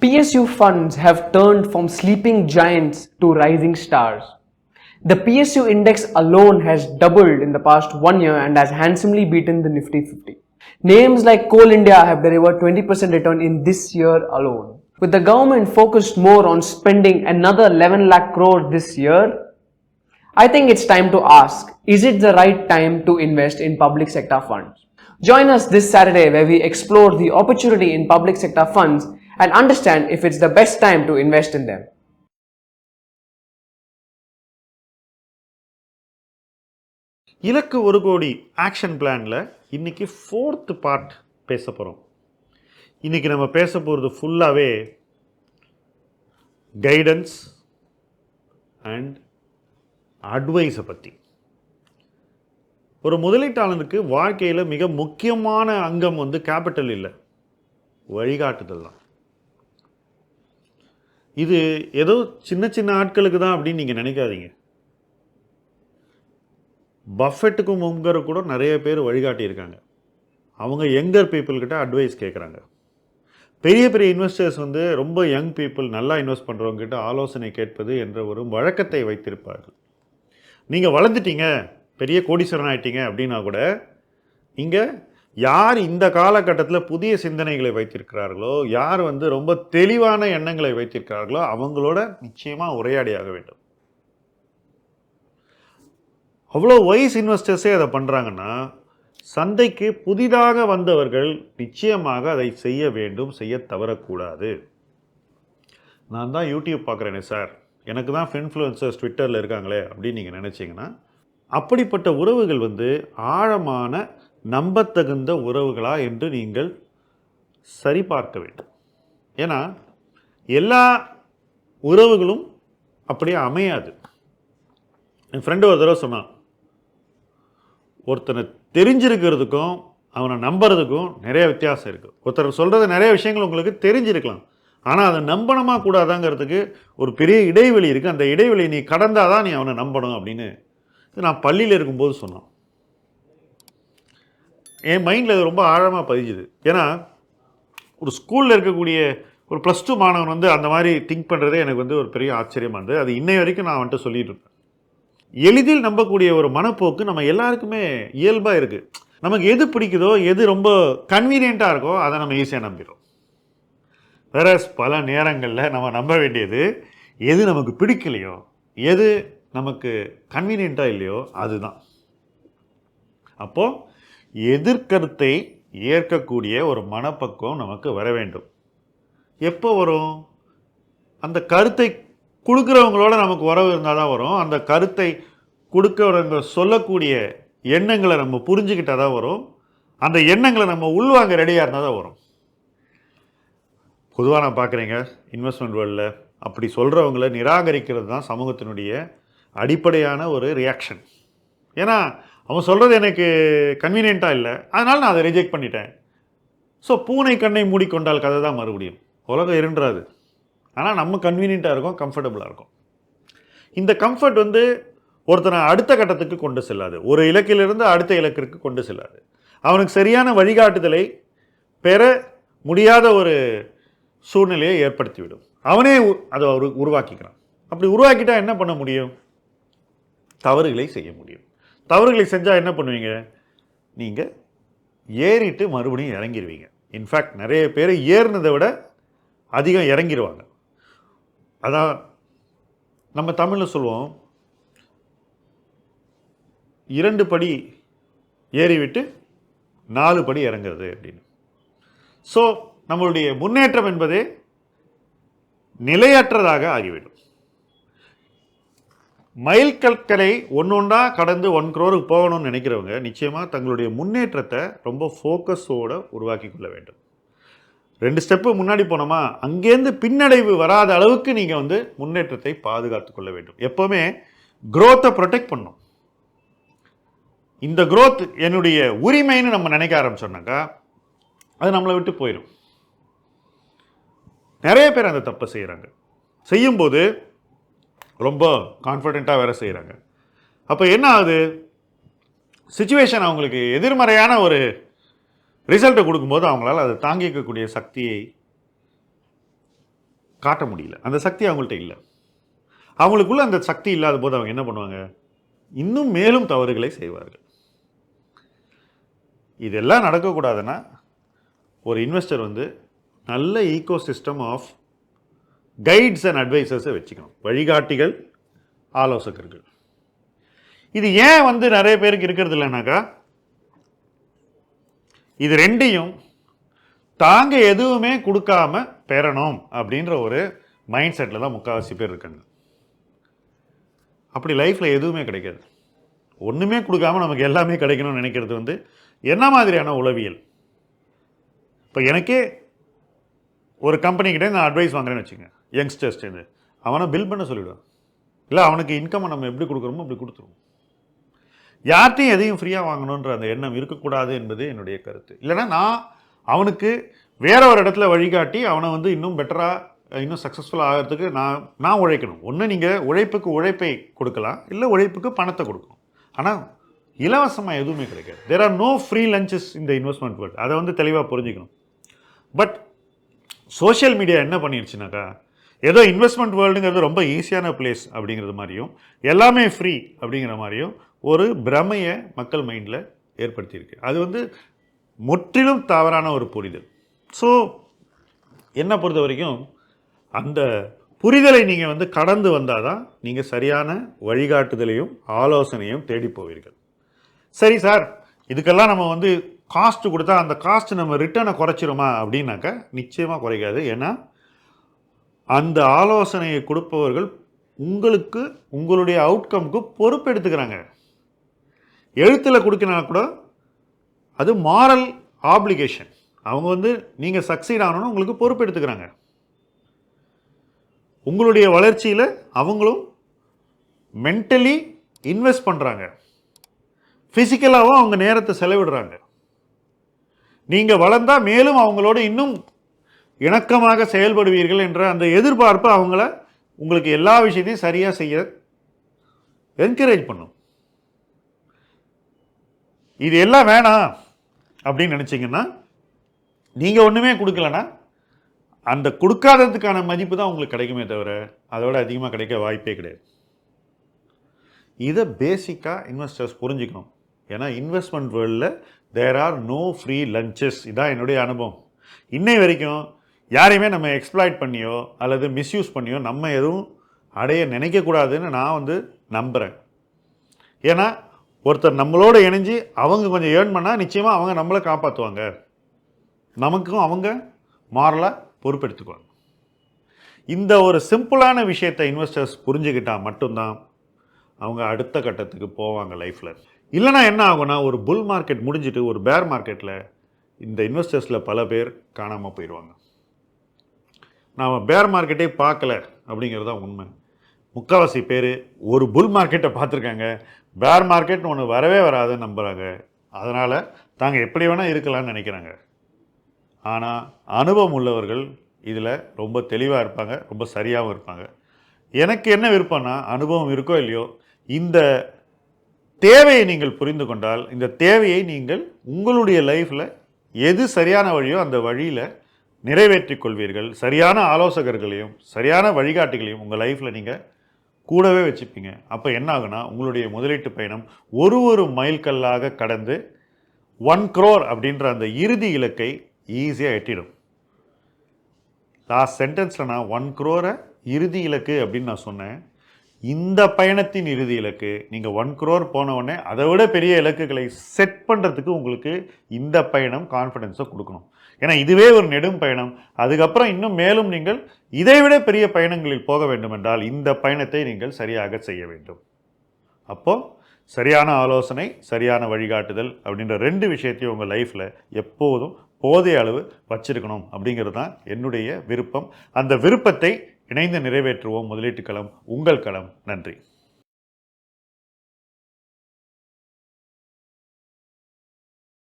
PSU funds have turned from sleeping giants to rising stars. The PSU index alone has doubled in the past one year and has handsomely beaten the Nifty 50. Names like Coal India have delivered 20% return in this year alone. With the government focused more on spending another 11 lakh crore this year, I think it's time to ask is it the right time to invest in public sector funds? Join us this Saturday where we explore the opportunity in public sector funds and understand if it's the best time to invest in them. இலக்கு ஒரு கோடி action பிளானில் இன்றைக்கி fourth part பேச போகிறோம் இன்றைக்கி நம்ம பேச போகிறது ஃபுல்லாகவே கைடன்ஸ் அண்ட் அட்வைஸை பற்றி ஒரு முதலீட்டாளனுக்கு வாழ்க்கையில் மிக முக்கியமான அங்கம் வந்து கேபிட்டல் இல்லை வழிகாட்டுதல் தான். இது ஏதோ சின்ன சின்ன ஆட்களுக்கு தான் அப்படின்னு நீங்கள் நினைக்காதீங்க. பஃபெட்டுக்கும் முங்கர் கூட நிறைய பேர் வழிகாட்டியிருக்காங்க. அவங்க யங்கர் பீப்புள்கிட்ட அட்வைஸ் கேட்குறாங்க பெரிய பெரிய இன்வெஸ்டர்ஸ் வந்து ரொம்ப யங் பீப்புள் நல்லா இன்வெஸ்ட் பண்ணுறவங்ககிட்ட ஆலோசனை கேட்பது என்ற ஒரு வழக்கத்தை வைத்திருப்பார்கள். நீங்கள் வளர்ந்துட்டீங்க பெரிய கோடீஸ்வரன் ஆகிட்டீங்க அப்படின்னா கூட இங்கே யார் இந்த காலகட்டத்தில் புதிய சிந்தனைகளை வைத்திருக்கிறார்களோ யார் வந்து ரொம்ப தெளிவான எண்ணங்களை வைத்திருக்கிறார்களோ அவங்களோட நிச்சயமாக உரையாடியாக வேண்டும். அவ்வளோ வைஸ் இன்வெஸ்டர்ஸே அதை பண்ணுறாங்கன்னா சந்தைக்கு புதிதாக வந்தவர்கள் நிச்சயமாக அதை செய்ய வேண்டும் செய்ய தவறக்கூடாது. நான் தான் யூடியூப் பார்க்குறேனே சார் எனக்கு தான் ஃபின்ஃப்ளூயன்சர்ஸ் ட்விட்டரில் இருக்காங்களே அப்படின்னு நீங்கள் நினச்சிங்கன்னா அப்படிப்பட்ட உறவுகள் வந்து ஆழமான நம்பத்தகுந்த உறவுகளா என்று நீங்கள் சரிபார்க்க வேண்டும். ஏன்னா எல்லா உறவுகளும் அப்படியே அமையாது. என் ஃப்ரெண்டு ஒரு தடவை சொன்னான் ஒருத்தனை தெரிஞ்சிருக்கிறதுக்கும் அவனை நம்புறதுக்கும் நிறைய வித்தியாசம் இருக்குது ஒருத்தர் சொல்கிறது நிறைய விஷயங்கள் உங்களுக்கு தெரிஞ்சிருக்கலாம். ஆனால் அதை நம்பணுமா கூடாதாங்கிறதுக்கு ஒரு பெரிய இடைவெளி இருக்குது அந்த இடைவெளி நீ கடந்தால் தான் நீ அவனை நம்பணும் அப்படின்னு இது நான் பள்ளியில் இருக்கும்போது சொன்னான். என் மைண்டில் அது ரொம்ப ஆழமாக பதிஞ்சுது. ஏன்னா ஒரு ஸ்கூலில் இருக்கக்கூடிய ஒரு ப்ளஸ் டூ மாணவன் வந்து அந்த மாதிரி திங்க் பண்ணுறதே எனக்கு வந்து ஒரு பெரிய ஆச்சரியமாக இருந்தது. அது இன்னை வரைக்கும் நான் வந்துட்டு சொல்லிட்டு இருப்பேன். எளிதில் நம்பக்கூடிய ஒரு மனப்போக்கு நம்ம எல்லாருக்குமே இயல்பாக இருக்குது நமக்கு எது பிடிக்குதோ எது ரொம்ப கன்வீனியண்ட்டாக இருக்கோ அதை நம்ம ஈஸியாக நம்பிடுறோம். வேற பல நேரங்களில் நம்ம நம்ப வேண்டியது எது நமக்கு பிடிக்கலையோ எது நமக்கு கன்வீனியண்ட்டாக இல்லையோ அதுதான். அப்போது எதிர்கருத்தை ஏற்கக்கூடிய ஒரு மனப்பக்குவம் நமக்கு வர வேண்டும். எப்போ வரும்? அந்த கருத்தை கொடுக்குறவங்களோட நமக்கு உறவு இருந்தால் தான் வரும். அந்த கருத்தை கொடுக்குறவங்க சொல்லக்கூடிய எண்ணங்களை நம்ம புரிஞ்சுக்கிட்டால் தான் வரும். அந்த எண்ணங்களை நம்ம உள்வாங்க ரெடியாக இருந்தால் தான் வரும். பொதுவாக நான் பார்க்குறீங்க இன்வெஸ்ட்மெண்ட் வேர்ல்டில் அப்படி சொல்கிறவங்கள நிராகரிக்கிறது தான் சமூகத்தினுடைய அடிப்படையான ஒரு ரியாக்ஷன் ஏன்னா அவன் சொல்கிறது எனக்கு கன்வீனியண்ட்டாக இல்லை. அதனால் நான் அதை ரிஜெக்ட் பண்ணிட்டேன். ஸோ பூனை கண்ணை மூடிக்கொண்டால் கதை தான் மறுபடியும். உலகம் இருன்றாது. ஆனால் நம்ம கன்வீனியண்ட்டாக இருக்கும் கம்ஃபர்டபுளாக இருக்கும். இந்த கம்ஃபர்ட் வந்து ஒருத்தனை அடுத்த கட்டத்துக்கு கொண்டு செல்லாது. ஒரு இலக்கிலிருந்து அடுத்த இலக்கிற்கு கொண்டு செல்லாது. அவனுக்கு சரியான வழிகாட்டுதலை பெற முடியாத ஒரு சூழ்நிலையை ஏற்படுத்திவிடும். அவனே அதை உருவாக்கிக்கிறான். அப்படி உருவாக்கிட்டா என்ன பண்ண முடியும்? தவறுகளை செய்ய முடியும். தவறுகளை செஞ்சால் என்ன பண்ணுவீங்க? நீங்கள் ஏறிட்டு மறுபடியும் இறங்கிடுவீங்க இன்ஃபேக்ட் நிறைய பேர் ஏறினதை விட அதிகம் இறங்கிடுவாங்க அதான் நம்ம தமிழில் சொல்லுவோம். இரண்டு படி ஏறிவிட்டு நாலு படி இறங்குறது அப்படின்னு. ஸோ நம்மளுடைய முன்னேற்றம் என்பதே நிலையற்றதாக ஆகிவிடும். மைல்கற்களை ஒன்றொன்றா கடந்து ஒன் க்ரோருக்கு போகணும்னு நினைக்கிறவங்க நிச்சயமாக தங்களுடைய முன்னேற்றத்தை ரொம்ப ஃபோக்கஸோடு உருவாக்கி கொள்ள வேண்டும். ரெண்டு ஸ்டெப்பு முன்னாடி போனோமா அங்கேருந்து பின்னடைவு வராத அளவுக்கு நீங்கள் வந்து முன்னேற்றத்தை பாதுகாத்து கொள்ள வேண்டும். எப்போவுமே க்ரோத்தை ப்ரொடெக்ட் பண்ணும் இந்த க்ரோத் என்னுடைய உரிமைன்னு நம்ம நினைக்க ஆரம்பிச்சோம்னாக்கா அது நம்மளை விட்டு போயிடும் நிறைய பேர் அந்த தப்பை செய்கிறாங்க செய்யும்போது ரொம்ப கான்ஃபிடெண்ட்டாக வேலை செய்கிறாங்க அப்போ என்ன ஆகுது? சுச்சுவேஷன் அவங்களுக்கு எதிர்மறையான ஒரு ரிசல்ட்டை கொடுக்கும்போது அவங்களால அதை தாங்கிக்கக்கூடிய சக்தியை காட்ட முடியல. அந்த சக்தி அவங்கள்ட்ட இல்லை. அவங்களுக்குள்ள அந்த சக்தி இல்லாத போது அவங்க என்ன பண்ணுவாங்க? இன்னும் மேலும் தவறுகளை செய்வார்கள். இதெல்லாம் நடக்கக்கூடாதுன்னா ஒரு இன்வெஸ்டர் வந்து நல்ல ecosystem of guides and அட்வைசர்ஸை வச்சுக்கணும். வழிகாட்டிகள் ஆலோசகர்கள். இது ஏன் வந்து நிறைய பேருக்கு இருக்கிறது இல்லைனாக்கா இது ரெண்டையும் தாங்க எதுவுமே கொடுக்காம பெறணும் அப்படின்ற ஒரு மைண்ட் செட்டில் தான் முக்கால்வாசி பேர் இருக்காங்க. அப்படி லைஃப்பில் எதுவுமே கிடைக்காது. ஒன்றுமே கொடுக்காம நமக்கு எல்லாமே கிடைக்கணும்னு நினைக்கிறது வந்து என்ன மாதிரியான உளவியல்? இப்போ எனக்கே ஒரு கம்பெனிக்கிட்டே நான் அட்வைஸ் வாங்குறேன்னு வச்சுக்கோங்க. யங்ஸ்டர்ஸ்டேன்னு அவனை பில் பண்ண சொல்லிவிடுவேன் இல்லை அவனுக்கு இன்கம்மை நம்ம எப்படி கொடுக்குறோமோ அப்படி கொடுத்துருவோம். யார்கிட்டையும் எதையும் ஃப்ரீயாக வாங்கணுன்ற அந்த எண்ணம் இருக்கக்கூடாது என்பது என்னுடைய கருத்து. இல்லைன்னா நான் அவனுக்கு வேற ஒரு இடத்துல வழிகாட்டி அவனை வந்து இன்னும் பெட்டராக இன்னும் சக்ஸஸ்ஃபுல் ஆகிறதுக்கு நான் நான் உழைக்கணும். ஒன்று நீங்கள் உழைப்புக்கு உழைப்பை கொடுக்கலாம். இல்லை உழைப்புக்கு பணத்தை கொடுக்கணும். ஆனால் இலவசமாக எதுவுமே கிடைக்காது. There are no free lunches இந்த இன்வெஸ்ட்மெண்ட் வேர்ல்டு அதை வந்து தெளிவாக புரிஞ்சுக்கணும். பட் சோஷியல் மீடியா என்ன பண்ணிடுச்சுனாக்கா ஏதோ இன்வெஸ்ட்மெண்ட் வேர்ல்டுங்கிறது ரொம்ப ஈஸியான பிளேஸ் அப்படிங்கிறது மாதிரியும் எல்லாமே ஃப்ரீ அப்படிங்கிற மாதிரியும் ஒரு பிரமையை மக்கள் மைண்டில் ஏற்படுத்தியிருக்கு. அது வந்து முற்றிலும் தவறான ஒரு புரிதல். ஸோ என்னை பொறுத்த வரைக்கும் அந்த புரிதலை நீங்கள் வந்து கடந்து வந்தால் தான் நீங்கள் சரியான வழிகாட்டுதலையும் ஆலோசனையும் தேடி போவீர்கள். சரி சார் இதுக்கெல்லாம் நம்ம வந்து காஸ்ட்டு கொடுத்தா அந்த காஸ்ட் நம்ம ரிட்டர்னை குறைச்சிருமா அப்படின்னாக்கா நிச்சயமாக குறைக்காது. ஏன்னா அந்த ஆலோசனையை கொடுப்பவர்கள் உங்களுக்கு உங்களுடைய அவுட்கம்க்கு பொறுப்பு எடுத்துக்கிறாங்க. எழுத்தில் கொடுக்கனா கூட அது மாரல் ஆப்ளிகேஷன் அவங்க வந்து நீங்கள் சக்சீட் ஆகணும்னு உங்களுக்கு பொறுப்பு எடுத்துக்கிறாங்க. உங்களுடைய வளர்ச்சியில் அவங்களும் மென்டலி இன்வெஸ்ட் பண்ணுறாங்க ஃபிசிக்கலாகவும் அவங்க நேரத்தை செலவிடுறாங்க. நீங்கள் வளர்ந்தால் மேலும் அவங்களோட இன்னும் இணக்கமாக செயல்படுவீர்கள் என்ற அந்த எதிர்பார்ப்பு அவங்கள உங்களுக்கு எல்லா விஷயத்தையும் சரியாக செய்ய என்கரேஜ் பண்ணும். இது எல்லாம் வேணாம் அப்படின்னு நினச்சிங்கன்னா நீங்கள் ஒன்றுமே கொடுக்கலன்னா அந்த கொடுக்காததுக்கான மதிப்பு தான் உங்களுக்கு கிடைக்குமே தவிர அதோட அதிகமாக கிடைக்க வாய்ப்பே கிடையாது. இதை பேசிக்காக இன்வெஸ்டர்ஸ் புரிஞ்சுக்கணும். ஏன்னா இன்வெஸ்ட்மெண்ட் வேர்ல்டில் there are no free lunches இதான் என்னுடைய அனுபவம். இன்னை வரைக்கும் யாரையுமே நம்ம எக்ஸ்ப்ளாய்ட் பண்ணியோ அல்லது மிஸ்யூஸ் பண்ணியோ நம்ம எதுவும் அடைய நினைக்கக்கூடாதுன்னு நான் வந்து நம்புகிறேன் ஏன்னா ஒருத்தர் நம்மளோட இணைஞ்சு அவங்க கொஞ்சம் ஏர்ன் பண்ணால் நிச்சயமாக அவங்க நம்மளை காப்பாற்றுவாங்க நமக்கும் அவங்க மாறலாக பொறுப்பெடுத்துக்குவாங்க. இந்த ஒரு சிம்பிளான விஷயத்தை இன்வெஸ்டர்ஸ் புரிஞ்சுக்கிட்டால் மட்டும்தான் அவங்க அடுத்த கட்டத்துக்கு போவாங்க லைஃப்பில் இல்லைனா என்ன ஆகும்னா ஒரு புல் மார்க்கெட் முடிஞ்சிட்டு ஒரு பேர் மார்க்கெட்டில் இந்த இன்வெஸ்டர்ஸில் பல பேர் காணாமல் போயிடுவாங்க நாம் பேர் மார்க்கெட்டே பார்க்கல அப்படிங்கிறது தான் உண்மை. முக்கால்வாசி பேர் ஒரு புல் மார்க்கெட்டை பார்த்துருக்காங்க. பேர் மார்க்கெட்னு ஒன்று வரவே வராதுன்னு நம்புகிறாங்க அதனால் தாங்கள் எப்படி வேணால் இருக்கலாம்னு நினைக்கிறாங்க. ஆனால் அனுபவம் உள்ளவர்கள் இதில் ரொம்ப தெளிவாக இருப்பாங்க ரொம்ப சரியாகவும் இருப்பாங்க. எனக்கு என்ன விருப்பம்னா அனுபவம் இருக்கோ இல்லையோ இந்த தேவையை நீங்கள் புரிந்து கொண்டால் இந்த தேவையை நீங்கள் உங்களுடைய லைஃப்பில் எது சரியான வழியோ அந்த வழியில் நிறைவேற்றிக் கொள்வீர்கள். சரியான ஆலோசகர்களையும் சரியான வழிகாட்டிகளையும் உங்கள் லைஃப்பில் நீங்கள் கூடவே வச்சுப்பீங்க. அப்போ என்ன ஆகுனா உங்களுடைய முதலீட்டு பயணம் ஒரு ஒரு மைல்கல்லாக கடந்து ஒன் க்ரோர் அப்படின்ற அந்த இறுதி இலக்கை ஈஸியாக எட்டிடும். லாஸ்ட் சென்டென்ஸில் நான் ஒன் க்ரோரை இறுதி இலக்கு அப்படின்னு நான் சொன்னேன். இந்த பயணத்தின் இறுதி இலக்கு நீங்கள் ஒன் க்ரோர் போனவுடனே அதை விட பெரிய இலக்குகளை செட் பண்ணுறதுக்கு உங்களுக்கு இந்த பயணம் கான்ஃபிடென்ஸை கொடுக்கணும். ஏன்னா இதுவே ஒரு நெடும் பயணம். அதுக்கப்புறம் இன்னும் மேலும் நீங்கள் இதைவிட பெரிய பயணங்களில் போக வேண்டுமென்றால் இந்த பயணத்தை நீங்கள் சரியாக செய்ய வேண்டும். அப்போது சரியான ஆலோசனை சரியான வழிகாட்டுதல் அப்படின்ற ரெண்டு விஷயத்தையும் உங்கள் லைஃப்பில் எப்போதும் போதிய அளவு வச்சிருக்கணும் அப்படிங்கிறது தான் என்னுடைய விருப்பம். அந்த விருப்பத்தை இணைந்து நிறைவேற்றுவோம். முதலீட்டு களம் உங்கள் களம். நன்றி.